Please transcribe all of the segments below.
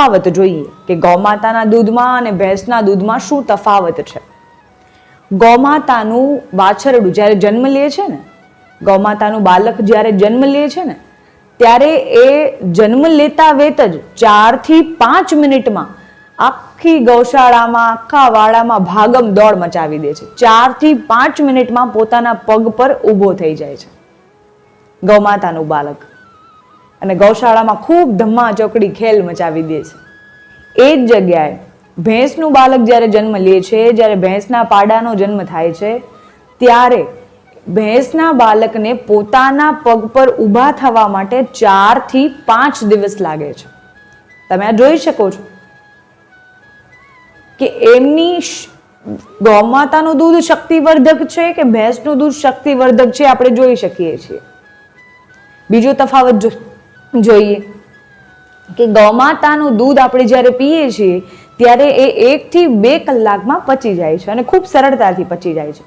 તફાવત જોઈએ કે ગૌમાતાના દૂધમાં અને ભેંસના દૂધમાં શું તફાવત છે? ગૌમાતાનું વાછરડું જ્યારે જન્મ લે છે ને, ગૌમાતાનું બાલક જ્યારે જન્મ લે છે ને, ત્યારે એ જન્મ લેતા વેત જ ચારથી પાંચ મિનિટમાં આખી ગૌશાળામાં, આખા વાડામાં ભાગમ દોડ મચાવી દે છે. ચારથી પાંચ મિનિટમાં પોતાના પગ પર ઊભો થઈ જાય છે ગૌમાતાનું બાલક. અને ગૌશાળામાં ખૂબ ધમ્મા ચોકડી ખેલ મચાવી દે છે. એ જ જગ્યાએ ભેંસનું બાળક જ્યારે જન્મ લે છે, જ્યારે ભેંસના પાડાનો જન્મ થાય છે, ત્યારે ભેંસના બાળકને પોતાના પગ પર ઊભા થવા માટે ચારથી પાંચ દિવસ લાગે છે. તમે આ જોઈ શકો છો કે એમની ગૌમાતાનું દૂધ શક્તિવર્ધક છે કે ભેંસનું દૂધ શક્તિવર્ધક છે, આપણે જોઈ શકીએ છીએ. બીજો તફાવત જો- જોઈએ. કે ગૌમાતાનું દૂધ આપણે જ્યારે પીએ છીએ, ત્યારે એ એકથી બે કલાકમાં પચી જાય છે અને ખૂબ સરળતાથી પચી જાય છે.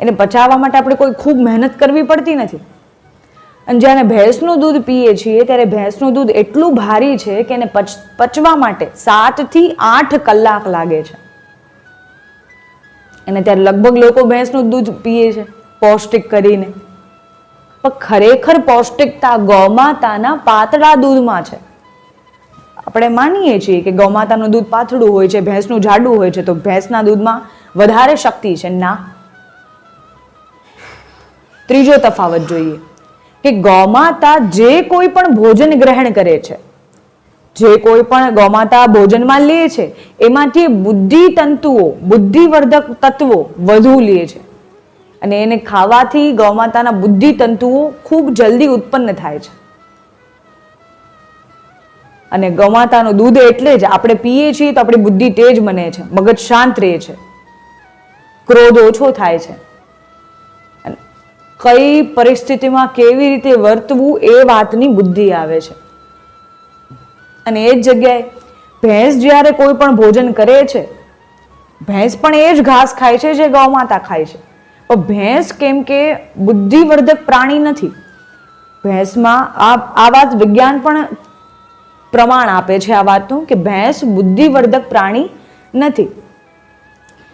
એને પચાવવા માટે આપણે કોઈ ખૂબ મહેનત કરવી પડતી નથી. અને જ્યારે ભેંસનું દૂધ પીએ છીએ, ત્યારે ભેંસનું દૂધ એટલું ભારી છે કે એને પચ, પચવા માટે સાતથી આઠ કલાક લાગે છે. અને ત્યારે લગભગ લોકો ભેંસનું દૂધ પીએ છે, પૌષ્ટિક કરીને. પણ ખરેખર પૌષ્ટિકતા ગૌમાતાના પાતળા દૂધમાં છે. આપણે માનીએ છીએ કે ગૌમાતાનું દૂધ પાતળું હોય છે, ભેંસનું જાડું હોય છે, તો ભેંસના દૂધમાં વધારે શક્તિ છે. ના. ત્રીજો તફાવત જોઈએ કે ગૌમાતા જે કોઈ પણ ભોજન ગ્રહણ કરે છે, જે કોઈ પણ ગૌમાતા ભોજનમાં લે છે, એમાંથી બુદ્ધિ તંતુઓ બુદ્ધિવર્ધક તત્વો વધુ લે છે. અને એને ખાવાથી ગૌમાતાના બુદ્ધિ તંતુઓ ખૂબ જલ્દી ઉત્પન્ન થાય છે. અને ગૌમાતાનું દૂધ એટલે જ આપણે પીએ છીએ તો આપણી બુદ્ધિ તેજ બને છે, મગજ શાંત રહે છે. ક્રોધ ઓછો થાય છે. કઈ પરિસ્થિતિમાં કેવી રીતે વર્તવું એ વાતની બુદ્ધિ આવે છે. અને એ જ જગ્યાએ ભેંસ જ્યારે કોઈ પણ ભોજન કરે છે, ભેંસ પણ એ જ ઘાસ ખાય છે જે ગૌમાતા ખાય છે. ભેંસ કેમ કે બુદ્ધિવર્ધક પ્રાણી નથી? ભેંસમાં આ આ વાત વિજ્ઞાન પણ પ્રમાણ આપે છે આ વાતનું કે ભેંસ બુદ્ધિવર્ધક પ્રાણી નથી.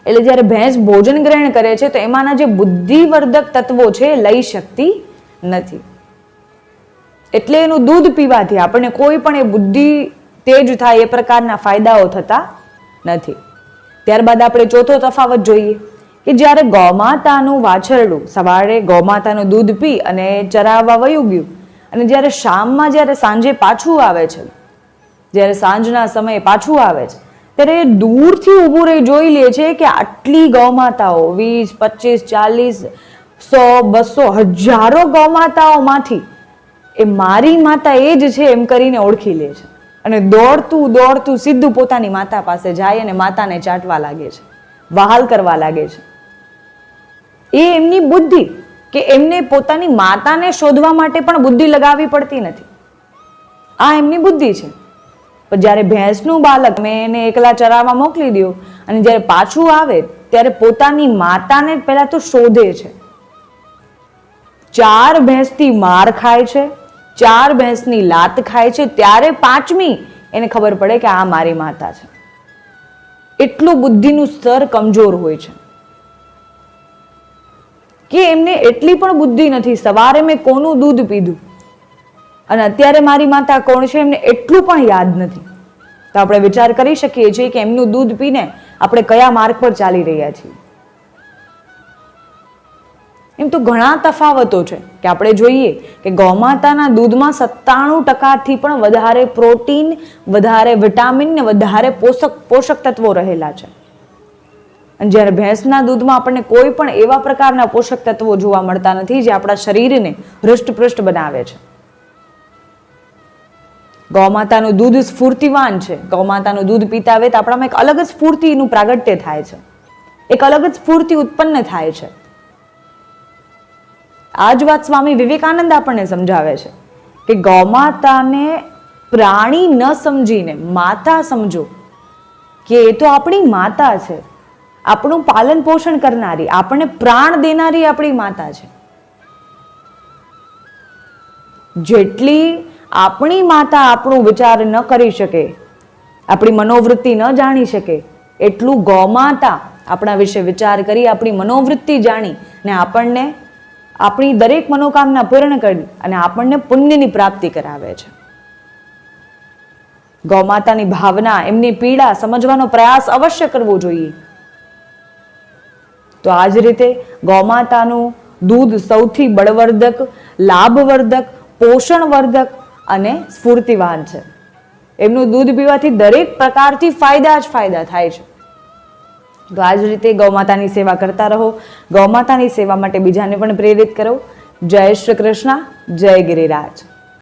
એટલે જ્યારે ભેંસ ભોજન ગ્રહણ કરે છે તો એમાંના જે બુદ્ધિવર્ધક તત્વો છે એ લઈ શકતી નથી. એટલે એનું દૂધ પીવાથી આપણને કોઈ પણ એ બુદ્ધિ તેજ થાય એ પ્રકારના ફાયદાઓ થતા નથી. ત્યારબાદ આપણે ચોથો તફાવત જોઈએ. કે જ્યારે ગૌમાતાનું વાછરડું સવારે ગૌમાતાનું દૂધ પી અને ચરાવવા વયું ગયું અને જ્યારે શામમાં જ્યારે સાંજે પાછું આવે છે, જ્યારે સાંજના સમયે પાછું આવે છે, ત્યારે દૂરથી ઊભું રહી જોઈ લે છે કે આટલી ગૌમાતાઓ, વીસ, પચીસ, ચાલીસ, સો, બસો, હજારો ગૌમાતાઓમાંથી એ મારી માતા એ જ છે એમ કરીને ઓળખી લે છે. અને દોડતું દોડતું સીધું પોતાની માતા પાસે જાય અને માતાને ચાટવા લાગે છે, વહાલ કરવા લાગે છે. એ એમની બુદ્ધિ કે એમને પોતાની માતાને શોધવા માટે પણ બુદ્ધિ લગાવવી પડતી નથી. આ એમની બુદ્ધિ છે. પણ જ્યારે ભેંસનું બાળક મેં એને એકલા ચરાવવા મોકલી દઉં અને જ્યારે પાછું આવે ત્યારે પોતાની માતાને પહેલા તો શોધે છે. ચાર ભેંસથી માર ખાય છે, ચાર ભેંસની લાત ખાય છે, ત્યારે પાંચમી એને ખબર પડે કે આ મારી માતા છે. એટલું બુદ્ધિનું સ્તર કમજોર હોય છે. કે એમને એટલી પણ બુદ્ધિ નથી. સવારે મેં કોનું દૂધ પીધું? અને અત્યારે મારી માતા કોણ છે એમને એટલું પણ યાદ નથી. તો આપણે વિચાર કરી શકીએ છીએ કે એમનું દૂધ પીને આપણે કયા માર્ગ પર ચાલી રહ્યા છીએ. એમ તો ઘણા તફાવતો છે કે આપણે જોઈએ કે ગૌમાતાના દૂધમાં સત્તાણું ટકાથી પણ વધારે પ્રોટીન, વધારે વિટામિન ને વધારે પોષક પોષક તત્વો રહેલા છે. અને જ્યારે ભેંસના દૂધમાં આપણને કોઈ પણ એવા પ્રકારના પોષક તત્વો જોવા મળતા નથી જે આપણા શરીરને હૃષ્ટપૃષ્ટ બનાવે છે. ગૌમાતાનું દૂધ સ્ફૂર્તિવાન છે. ગૌમાતાનું દૂધ પીતા આવે તો આપણામાં એક અલગ જ સ્ફૂર્તિનું પ્રાગટ્ય થાય છે. એક અલગ જ સ્ફૂર્તિ ઉત્પન્ન થાય છે. આ જ વાત સ્વામી વિવેકાનંદ આપણને સમજાવે છે કે ગૌમાતાને પ્રાણી ન સમજીને માતા સમજો કે એ તો આપણી માતા છે. આપણું પાલન પોષણ કરનારી, આપણને પ્રાણ દેનારી આપણી માતા છે. જેટલી આપણી માતા આપણું વિચાર ન કરી શકે, આપણી મનોવૃત્તિ ન જાણી શકે, એટલું ગૌમાતા આપણા વિશે વિચાર કરી આપણી મનોવૃત્તિ જાણી ને આપણને આપણી દરેક મનોકામના પૂર્ણ કરી અને આપણને પુણ્યની પ્રાપ્તિ કરાવે છે. ગૌમાતાની ભાવના, એમની પીડા સમજવાનો પ્રયાસ અવશ્ય કરવો જોઈએ. તો આ જ રીતે ગૌમાતાનું દૂધ સૌથી બળવર્ધક, લાભવર્ધક, પોષણવર્ધક અને સ્ફૂર્તિવાન છે. એમનું દૂધ પીવાથી દરેક પ્રકારથી ફાયદા જ ફાયદા થાય છે. તો આ જ રીતે ગૌમાતાની સેવા કરતા રહો. ગૌમાતાની સેવા માટે બીજાને પણ પ્રેરિત કરો. જય શ્રી કૃષ્ણ, જય ગિરિરાજ.